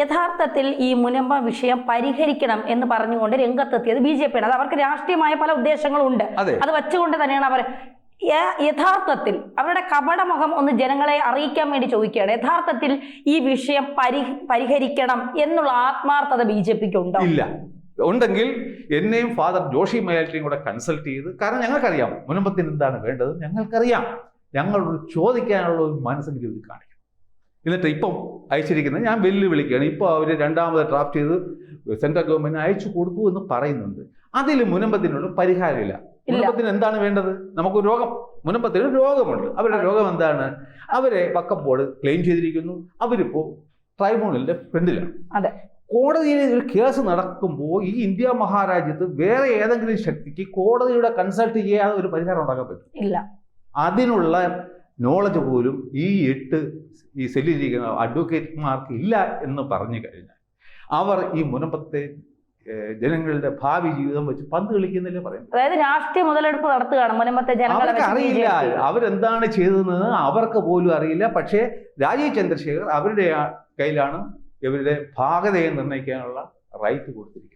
യഥാർത്ഥത്തിൽ ഈ മുനമ്പ വിഷയം പരിഹരിക്കണം എന്ന് പറഞ്ഞുകൊണ്ട് രംഗത്തെത്തിയത് ബി ജെ പിയാണ്. അത് അവർക്ക് രാഷ്ട്രീയമായ പല ഉദ്ദേശങ്ങളും ഉണ്ട് അത് വച്ചുകൊണ്ട് തന്നെയാണ് അവർ യഥാർത്ഥത്തിൽ അവരുടെ കപടമുഖം ഒന്ന് ജനങ്ങളെ അറിയിക്കാൻ വേണ്ടി ചോദിക്കുകയാണ്. യഥാർത്ഥത്തിൽ ഈ വിഷയം പരി പരിഹരിക്കണം എന്നുള്ള ആത്മാർത്ഥത ബി ജെ പിക്ക് ഉണ്ടോ ഇല്ല. ഉണ്ടെങ്കിൽ എന്നെയും ഫാദർ ജോഷി മയാലിറ്റിയും കൂടെ കൺസൾട്ട് ചെയ്ത് കാരണം ഞങ്ങൾക്കറിയാം മുനമ്പത്തിന് എന്താണ് വേണ്ടത് ഞങ്ങൾക്കറിയാം. ഞങ്ങളോട് ചോദിക്കാനുള്ള ഒരു മനസ്സെങ്കിലും ഇത് കാണിക്കണം. എന്നിട്ട് ഇപ്പം അയച്ചിരിക്കുന്നത് ഞാൻ വെല്ലുവിളിക്കുകയാണ്. ഇപ്പോൾ അവർ രണ്ടാമത് ഡ്രാഫ്റ്റ് ചെയ്ത് സെൻട്രൽ ഗവൺമെന്റിന് അയച്ചു കൊടുത്തു എന്ന് പറയുന്നുണ്ട്. അതിൽ മുനമ്പത്തിനുള്ള പരിഹാരമില്ല. മുനമ്പത്തിന് എന്താണ് വേണ്ടത്? നമുക്ക് രോഗം മുനമ്പത്തിന് രോഗമുണ്ട്. അവരുടെ രോഗം എന്താണ്? അവരെ വക്കം ബോർഡ് ക്ലെയിം ചെയ്തിരിക്കുന്നു. അവരിപ്പോ ട്രൈബ്യൂണലിന്റെ ഫ്രണ്ടിലാണ്. അതെ. കോടതിയിൽ ഒരു കേസ് നടക്കുമ്പോൾ ഈ ഇന്ത്യ മഹാരാജ്യത്ത് വേറെ ഏതെങ്കിലും ശക്തിക്ക് കോടതിയുടെ കൺസൾട്ട് ചെയ്യാതെ ഒരു പരിഹാരം ഉണ്ടാക്കാൻ പറ്റും. ഇല്ല. അതിനുള്ള നോളജ് പോലും ഈ എട്ട് ഈ സെല്ലിലിരിക്കുന്ന അഡ്വക്കേറ്റ്മാർക്ക് ഇല്ല എന്ന് പറഞ്ഞു കഴിഞ്ഞാൽ അവർ ഈ മുനമ്പത്തെ ജനങ്ങളുടെ ഭാവി ജീവിതം വെച്ച് പന്ത് കളിക്കുന്നില്ലേ പറയുന്നത്? അതായത് രാഷ്ട്രീയ മുതലെടുപ്പ് നടത്തുകയാണ് മുനമ്പത്തെ അവർക്ക് അറിയില്ല. അവരെന്താണ് ചെയ്തതെന്ന് അവർക്ക് പോലും അറിയില്ല. പക്ഷേ രാജീവ് ചന്ദ്രശേഖർ അവരുടെ കയ്യിലാണ് ഇവരുടെ ഭാഗതയെ നിർണയിക്കാനുള്ള റൈറ്റ് കൊടുത്തിരിക്കുന്നത്.